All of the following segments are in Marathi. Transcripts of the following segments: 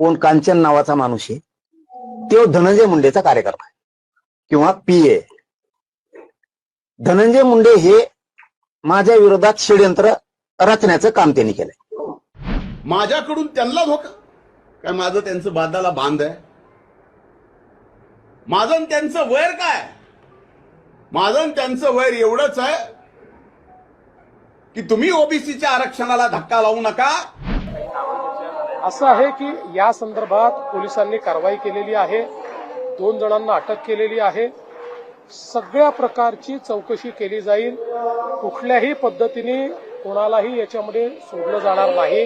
कोण कांचन नावाचा माणूस आहे तो धनंजय मुंडेचा कार्यकर्ता आहे किंवा पी ए. धनंजय मुंडे हे माझ्या विरोधात षडयंत्र रचण्याचं काम त्यांनी केलंय. माझ्याकडून त्यांना धोका. काय माझं त्यांचं बांधाला बांध आहे? माझं त्यांचं वैर काय माझं त्यांचं वैर एवढंच आहे की तुम्ही ओबीसीच्या आरक्षणाला धक्का लावू नका. असं आहे की या संदर्भात पोलिसांनी कारवाई केलेली आहे. दोन जणांना अटक केलेली आहे. सगळ्या प्रकारची चौकशी केली जाईल. कुठल्याही पद्धतीने कोणालाही याच्यामध्ये सोडलं जाणार नाही.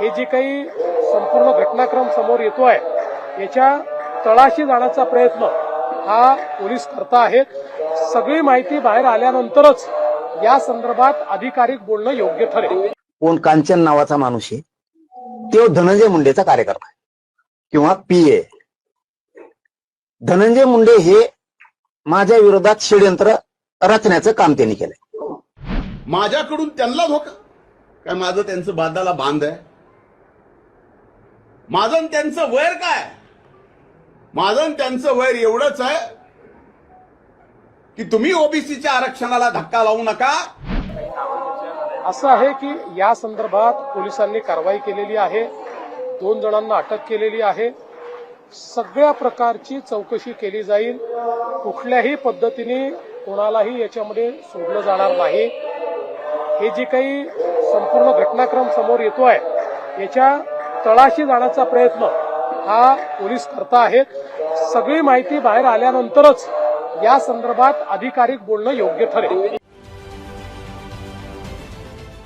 हे जी काही संपूर्ण घटनाक्रम समोर येतो आहे याच्या तळाशी जाण्याचा प्रयत्न हा पोलीस करता आहेत. सगळी माहिती बाहेर आल्यानंतरच या संदर्भात अधिकारिक बोलणं योग्य ठरेल. कोण कांचन नावाचा माणूस आहे. तो धनंजय मुंडेचा कार्यकर्ता आहे. किंवा पी ए धनंजय मुंडे हे माझ्या विरोधात षडयंत्र रचण्याचं काम त्यांनी केलंय. माझ्याकडून त्यांना धोका. काय माझं त्यांचं बांधाला बांध आहे? माझं त्यांचं वैर काय माझं त्यांचं वैर एवढंच आहे की तुम्ही ओबीसीच्या आरक्षणाला धक्का लावू नका. असं आहे की या संदर्भात पोलिसांनी कारवाई केलेली आहे. दोन जणांना अटक केलेली आहे. सगळ्या प्रकारची चौकशी केली जाईल. कुठल्याही पद्धतीने कोणालाही याच्यामध्ये सोडलं जाणार नाही. हे जी काही संपूर्ण घटनाक्रम समोर येतो आहे याच्या तळाशी जाण्याचा प्रयत्न हा पोलीस करता आहेत. सगळी माहिती बाहेर आल्यानंतरच या संदर्भात अधिकारिक बोलणं योग्य ठरेल.